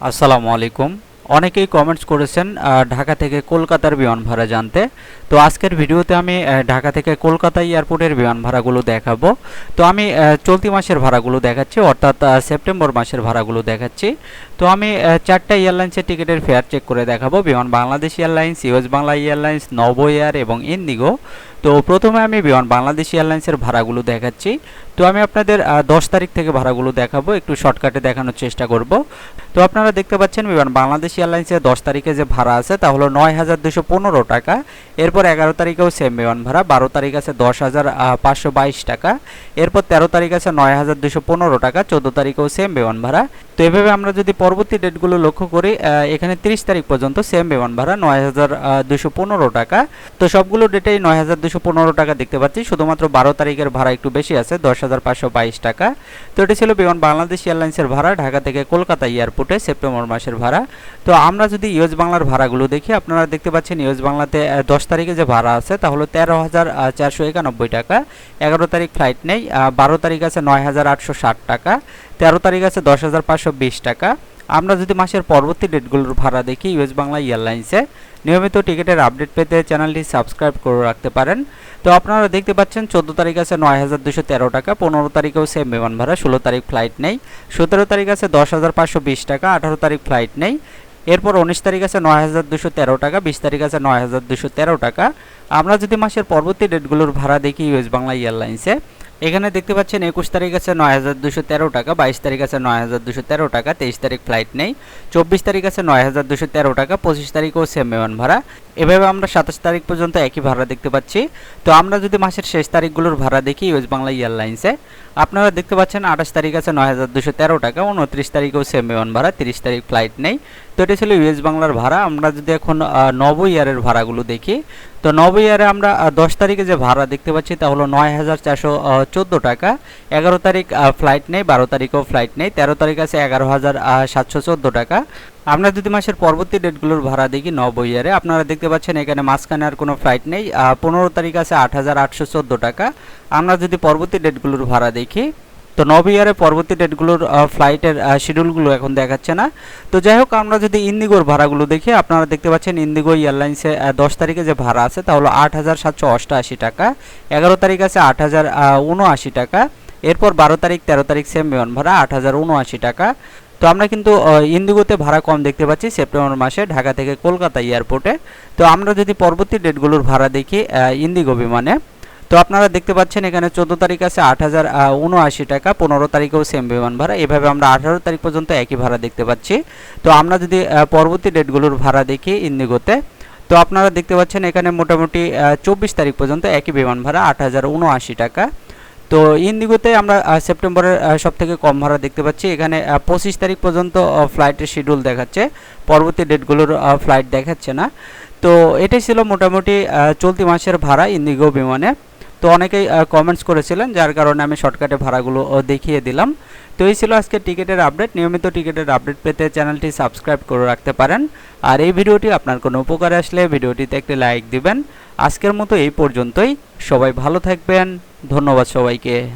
আসসালামু আলাইকুম। অনেকেই কমেন্টস করেছেন ঢাকা থেকে কলকাতার বিমান ভাড়া জানতে। তো আজকের ভিডিওতে আমি ঢাকা থেকে কলকাতা এয়ারপোর্টের বিমান ভাড়াগুলো দেখাবো। তো আমি চলতি মাসের ভাড়াগুলো দেখাচ্ছি, অর্থাৎ সেপ্টেম্বর মাসের ভাড়াগুলো দেখাচ্ছি। তো আমি চারটা এয়ারলাইন্সের টিকিটের ফেয়ার চেক করে দেখাবো, Biman Bangladesh airlines US Bangla airlines, Novoair এবং ইন্ডিগো। তো প্রথমে আমি বিমান বাংলাদেশ এয়ারলাইন্সের ভাড়াগুলো দেখাচ্ছি। তো আমি আপনাদের দশ তারিখ থেকে ভাড়াগুলো দেখাবো, একটু শর্টকাটে দেখানোর চেষ্টা করব। তো আপনারা দেখতে পাচ্ছেন, বিমান বাংলাদেশ এয়ারলাইন্সের দশ তারিখে যে ভাড়া আছে, তা হলো নয় হাজার দুশো পনেরো টাকা। এরপর এগারো তারিখেও সেম বিমান ভাড়া, বারো তারিখ আছে দশ হাজার পাঁচশো বাইশ টাকা। এরপর তেরো তারিখ আছে নয় হাজার দুশো পনেরো টাকা, চোদ্দ তারিখেও সেম বিমান ভাড়া। তো এভাবে আমরা যদি পরবর্তী ডেটগুলো লক্ষ্য করি এখানে তিরিশ তারিখ পর্যন্ত সেম বিমান ভাড়া, নয় হাজার দুশো পনেরো টাকা। তো সবগুলো ডেটেই নয় হাজার দুশো পনেরো টাকা দেখতে পাচ্ছি। শুধুমাত্র বারো তারিখের ভাড়া একটু বেশি আছে, দশ হাজার পাঁচশো বাইশ টাকা। তো এটি ছিল বিমান বাংলাদেশ এয়ারলাইন্সের ভাড়া, ঢাকা থেকে কলকাতা এয়ারপোর্টে সেপ্টেম্বর মাসের ভাড়া। তো আমরা যদি ইউএস বাংলার ভাড়াগুলো দেখি, আপনারা দেখতে পাচ্ছেন ইউএস বাংলাতে দশ তারিখে যে ভাড়া আছে, তা হলো তেরো হাজার চারশো একানব্বই টাকা। এগারো তারিখ ফ্লাইট নেই বারো তারিখ আছে নয় হাজার আটশো ষাট টাকা। তেরো তারিখ আছে দশ হাজার পাঁচশো বিশ টাকা। আমরা যদি মাসের পরবর্তী ডেটগুলোর ভাড়া দেখি, ইউএস বাংলা এয়ারলাইন্সে, নিয়মিত টিকিটের আপডেট পেতে চ্যানেলটি সাবস্ক্রাইব করে রাখতে পারেন। তো আপনারা দেখতে পাচ্ছেন, চোদ্দ তারিখ আছে নয় হাজার দুশো তেরো টাকা, পনেরো তারিখেও সেম বিমান ভাড়া, ষোলো তারিখ ফ্লাইট নেই। সতেরো তারিখ আছে দশ হাজার পাঁচশো বিশ টাকা, আঠারো তারিখ ফ্লাইট নেই। এরপর উনিশ তারিখ আছে নয় হাজার দুশো তেরো টাকা, বিশ তারিখ আছে নয় হাজার দুশো তেরো টাকা। আমরা যদি মাসের পরবর্তী ডেটগুলোর ভাড়া দেখি, ইউএস বাংলা এয়ারলাইন্সে এখানে দেখতে পাচ্ছেন একুশ তারিখ আছে নয় হাজার দুশো তেরো টাকা, বাইশ তারিখ আছে নয় হাজার দুশো তেরো টাকা, তেইশ তারিখ ফ্লাইট নেই, চব্বিশ তারিখ আছে নয় হাজার দুশো তেরো টাকা, পঁচিশ তারিখও সেম বিমান ভাড়া এভাবে আমরা সাতাশ তারিখ পর্যন্ত একই ভাড়া দেখতে পাচ্ছি। তো আমরা যদি মাসের শেষ তারিখগুলোর ভাড়া দেখি ইউএস বাংলা এয়ারলাইন্সে, আপনারা দেখতে পাচ্ছেন আঠাশ তারিখ আছে নয় হাজার দুশো তেরো টাকা, উনত্রিশ তারিখেও সেম বিমান ভাড়া, তিরিশ তারিখ ফ্লাইট নেই। তো এটা ছিল ইউএস বাংলার ভাড়া। আমরা যদি এখন নব ইয়ারের ভাড়াগুলো দেখি, তো নব ইয়ারে আমরা দশ তারিখে যে ভাড়া দেখতে পাচ্ছি তা হলো নয় হাজার চারশো চোদ্দ টাকা। এগারো তারিখ ফ্লাইট নেই, বারো তারিখেও ফ্লাইট নেই। তেরো তারিখ আছে এগারো হাজার সাতশো চোদ্দ টাকা। আমরা যদি মাসের পরবর্তী ডেটগুলোর ভাড়া দেখি নব ইয়ারে। আপনারা দেখতে পাচ্ছেন এখানে মাঝখানে আর কোনো ফ্লাইট নেই। পনেরো তারিখ আছে আট হাজার আটশো চোদ্দ টাকা। আমরা যদি পরবর্তী ডেটগুলোর ভাড়া দেখি, তো নব ইয়ারে পরবর্তী ডেটগুলোর ফ্লাইটের শিডিউলগুলো এখন দেখাচ্ছে না। তো যাই হোক, আমরা যদি ইন্দিগোর ভাড়াগুলো দেখি, আপনারা দেখতে পাচ্ছেন ইন্দিগো এয়ারলাইন্সে দশ তারিখে যে ভাড়া আছে, তা হলো আট হাজার সাতশো অষ্টআশি টাকা। এগারো তারিখ আছে আট হাজার উনআশি টাকা। এরপর বারো তারিখ, তেরো তারিখ সেম বিমান ভাড়া আট হাজার উনআশি টাকা। তো আমরা কিন্তু ইন্দিগোতে ভাড়া কম দেখতে পাচ্ছি সেপ্টেম্বর মাসে ঢাকা থেকে কলকাতা এয়ারপোর্টে। তো আমরা যদি পরবর্তী ডেটগুলোর ভাড়া দেখি ইন্দিগো বিমানে, তো আপনারা দেখতে পাচ্ছেন এখানে চোদ্দ তারিখ আছে আট হাজার উনআশি টাকা, পনেরো তারিখেও সেম বিমান ভাড়া। এভাবে আমরা আঠারো তারিখ পর্যন্ত একই ভাড়া দেখতে পাচ্ছি। তো আমরা যদি পরবর্তী ডেটগুলোর ভাড়া দেখি ইন্দিগোতে তো আপনারা দেখতে পাচ্ছেন এখানে মোটামুটি চব্বিশ তারিখ পর্যন্ত একই বিমান ভাড়া, আট হাজার উনআশি টাকা। তো ইন্দিগোতে আমরা সেপ্টেম্বরের সব থেকে কম ভাড়া দেখতে পাচ্ছি। এখানে পঁচিশ তারিখ পর্যন্ত ফ্লাইটের শিডিউল দেখাচ্ছে। পরবর্তী ডেটগুলোর ফ্লাইট দেখাচ্ছে না। তো এটাই ছিল মোটামুটি চলতি মাসের ভাড়া ইন্দিগো বিমানে। তো অনেকেই কমেন্টস করেছিলেন, যার কারণে আমি শর্টকাটে ভাড়াগুলো দেখিয়ে দিলাম। তো এই ছিল আজকে টিকিটের আপডেট নিয়মিত টিকিটের আপডেট পেতে চ্যানেলটি সাবস্ক্রাইব করে রাখতে পারেন। আর এই ভিডিওটি আপনার কোনো উপকারে আসলে, ভিডিওটিতে একটি লাইক দিবেন। আজকের মতো এই পর্যন্তই। সবাই ভালো থাকবেন। ধন্যবাদ সবাইকে।